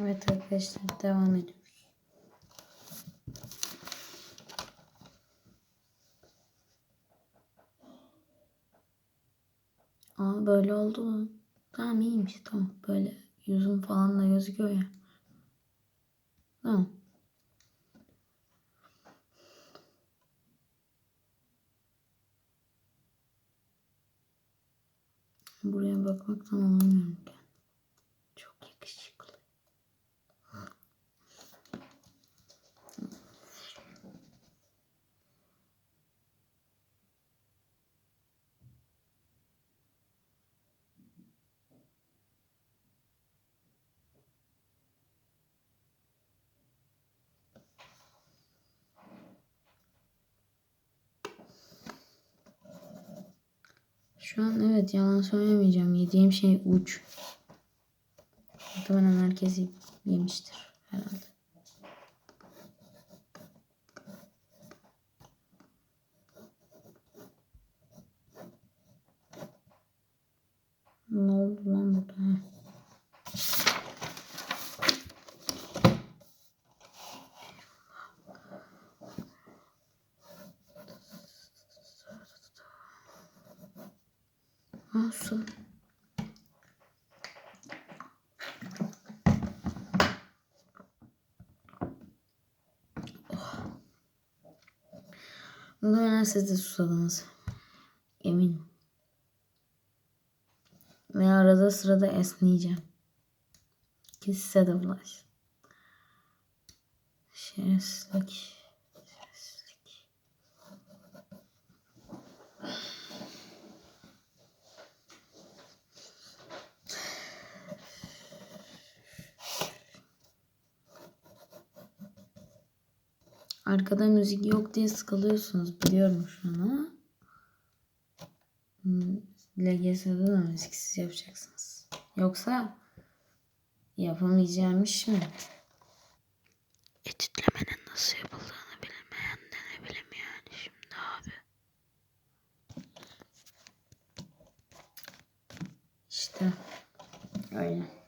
Evet arkadaşlar devam ediyoruz. Aa böyle oldu? Tamam iyiymiş tamam. Böyle yüzüm falan da gözüküyor ya. Tamam. Buraya bakmaktan alamıyorum Şu an evet yalan söylemeyeceğim. Yediğim şey uç. Muhtemelen herkes yemiştir herhalde. Ne oldu lan burada? Ha. Ha su. Muhtemelen siz de susadınız. Eminim. Ve arada sırada esneyeceğim. Ki size de. Şerefsizlik. Şerefsizlik. Arkada müzik yok diye sıkılıyorsunuz biliyorum şu an ama hmm, LGS'de de müziksiz yapacaksınız. Yoksa yapamayacağım iş mi? Editlemenin nasıl yapıldığını bilmeyen de ne bileyim yani şimdi abi. İşte öyle.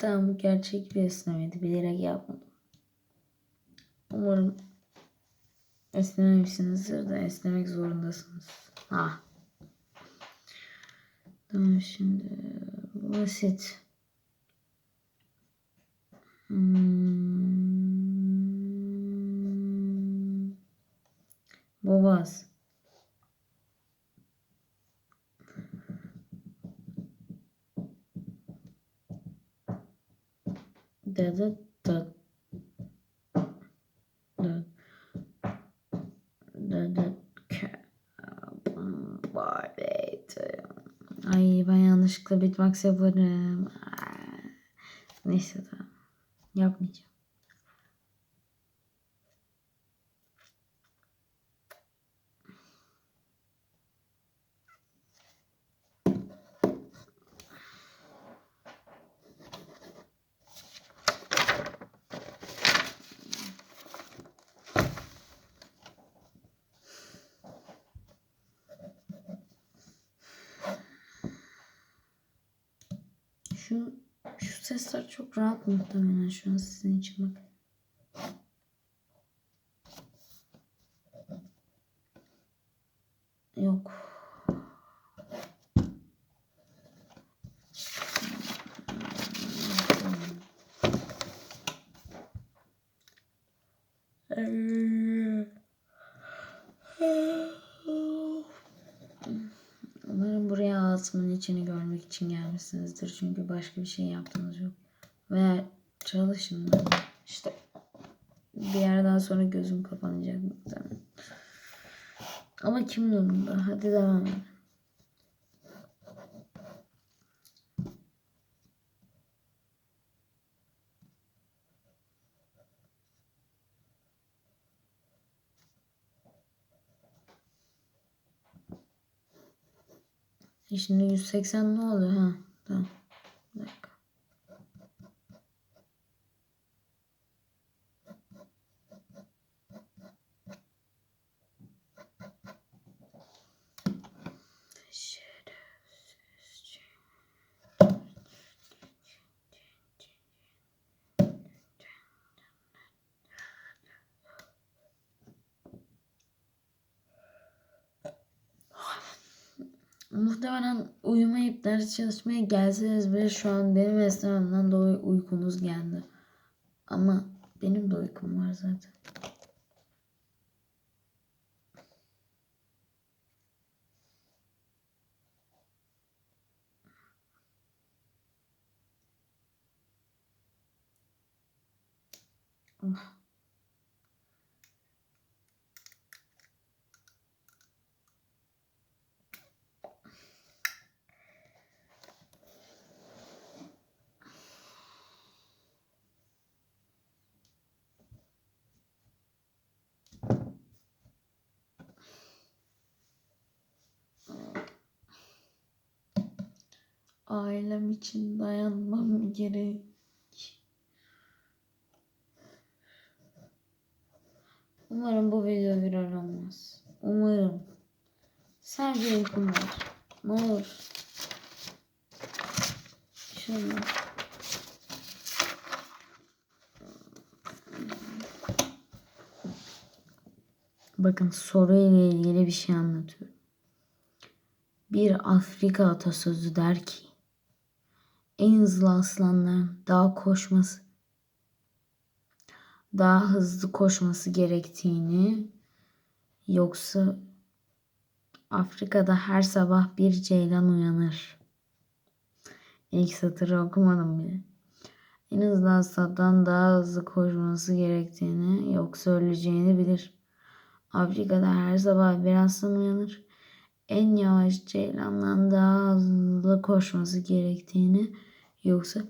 Tamam bu gerçek bir esnemeydi. Bilerek yapmadım. Umarım esnememişsinizdir de esnemek zorundasınız. Ha. Tamam şimdi basit. Hmm. Boğaz. Da da da. Da. Da da. Ay ben yanlışlıkla bitmax yaparım. Neyse tamam. Yapmayacağım. Şu şu sesler çok rahat muhtemelen şu an sizin için bak. Yok. Umarım buraya ağzımın içini görmek için gelmişsinizdir. Çünkü başka bir şey yaptığınız yok. Ve çalışın. İşte bir yerden sonra gözüm kapanacak muhtemelen. Ama kim durumda? Hadi devam edelim. Şimdi 180 ne oluyor ha? Tamam. Bir. Muhtemelen uyumayıp ders çalışmaya gelseniz bile şu an benim esnememden dolayı uykunuz geldi. Ama benim de uykum var zaten. Oh. Ailem için dayanmam gerek. Umarım bu video viral olmaz. Umarım. Sadece uykum. Ne olur. Şunu. Bakın soru ile ilgili bir şey anlatıyorum. Bir Afrika atasözü der ki en hızlı aslanların daha koşması daha hızlı koşması gerektiğini yoksa Afrika'da her sabah bir ceylan uyanır. İlk satırı okumadım bile. En hızlı aslandan daha hızlı koşması gerektiğini yoksa öleceğini bilir. Afrika'da her sabah bir aslan uyanır. En yavaş ceylandan daha hızlı koşması gerektiğini yoksa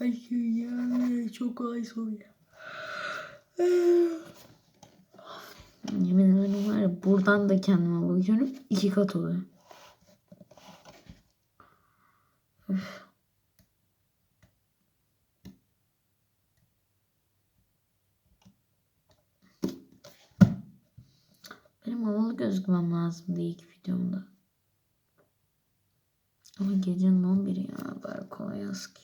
Ay ya çok kolay soru ya. Yemin ederim var ya buradan da kendime bakıyorum iki kat oluyor. Benim havalı gözükmem lazımdı ilk videomda. Ama gecenin 11'i ya bari kolay yaz ki.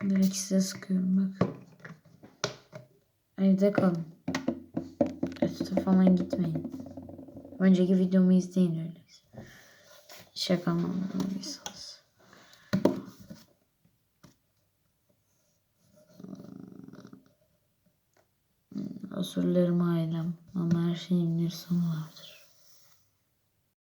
Direkt size sıkıyorum bak. Evde kalın. Ötüte falan gitmeyin. Önceki videomu izleyin öyleyse. Şaka mı anlamadıysanız. Özürlerim ailem ama her şeyin bir sonu vardır.